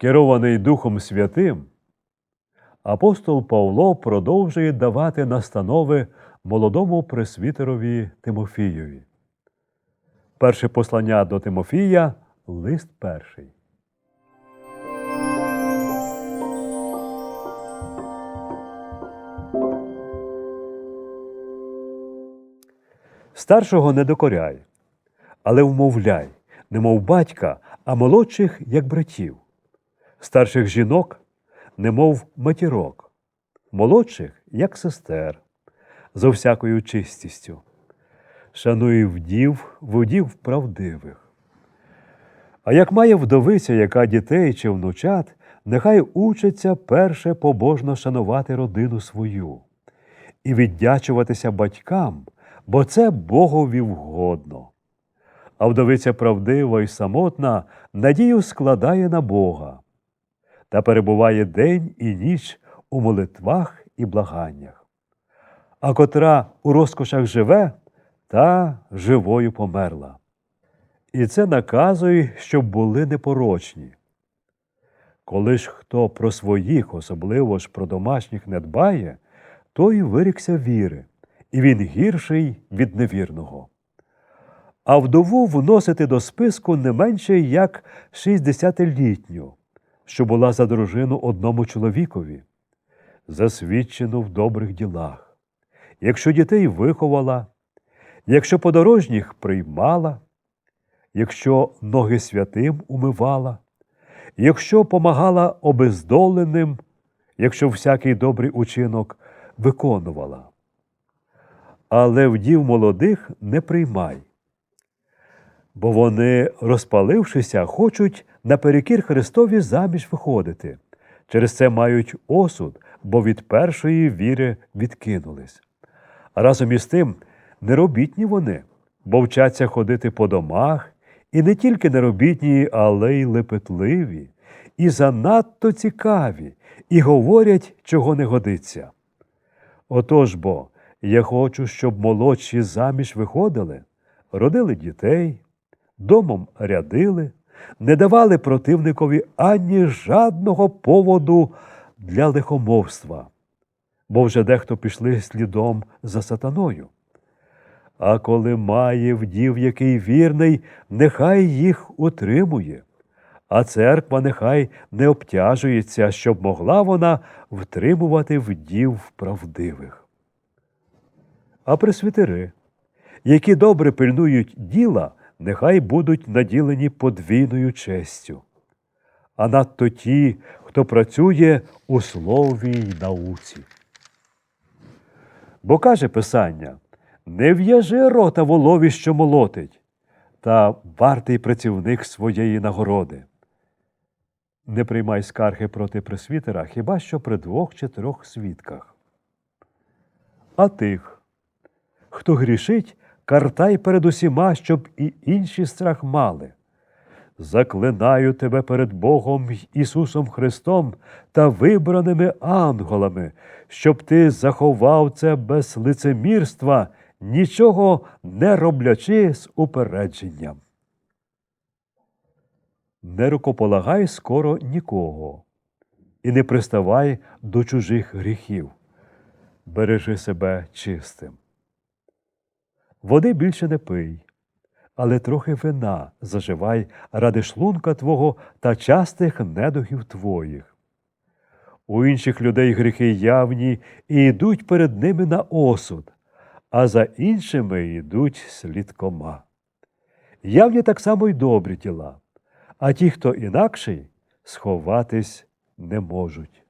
Керований Духом Святим, апостол Павло продовжує давати настанови молодому пресвітерові Тимофієві. Перше послання до Тимофія, лист перший. Старшого не докоряй, але вмовляй, немов батька, а молодших, як братів, старших жінок, немов матірок, молодших, як сестер, за всякою чистістю. Шануй вдів, вдів правдивих. А як має вдовиця, яка дітей чи внучат, нехай учиться перше побожно шанувати родину свою і віддячуватися батькам, бо це Богові вгодно. А вдовиця правдива і самотна надію складає на Бога та перебуває день і ніч у молитвах і благаннях. А котра у розкошах живе, та живою померла. І це наказує, щоб були непорочні. Коли ж хто про своїх, особливо ж про домашніх не дбає, той вирікся віри, і він гірший від невірного. А вдову вносити до списку не менше як 60-літню, що була за дружину одному чоловікові, засвідчену в добрих ділах, якщо дітей виховала, якщо подорожніх приймала, якщо ноги святим умивала, якщо помагала обездоленим, якщо всякий добрий учинок виконувала. Але вдів молодих не приймай, бо вони, розпалившися, хочуть наперекір Христові заміж виходити. Через це мають осуд, бо від першої віри відкинулись. Разом із тим неробітні вони, бо вчаться ходити по домах, і не тільки неробітні, але й лепетливі, і занадто цікаві, і говорять, чого не годиться. Отож бо, я хочу, щоб молодші заміж виходили, родили дітей, домом рядили, не давали противникові ані жадного поводу для лихомовства, бо вже дехто пішли слідом за сатаною. А коли має вдів який вірний, нехай їх утримує, а церква нехай не обтяжується, щоб могла вона втримувати вдів правдивих. А пресвітери, які добре пильнують діла, нехай будуть наділені подвійною честю, а надто ті, хто працює у слові й науці. Бо каже Писання не в'яжи рота волові, що молотить, та вартий працівник своєї нагороди. Не приймай скарги проти пресвітера хіба що при двох чи трьох свідках. А тих, хто грішить, картай перед усіма, щоб і інші страх мали. Заклинаю тебе перед Богом Ісусом Христом та вибраними ангелами, щоб ти заховав це без лицемірства, нічого не роблячи з упередженням. Не рукополагай скоро нікого і не приставай до чужих гріхів. Бережи себе чистим. Води більше не пий, але трохи вина заживай ради шлунка твого та частих недугів твоїх. У інших людей гріхи явні і йдуть перед ними на осуд, а за іншими йдуть слідкома. Явні так само й добрі діла, а ті, хто інакший, сховатись не можуть.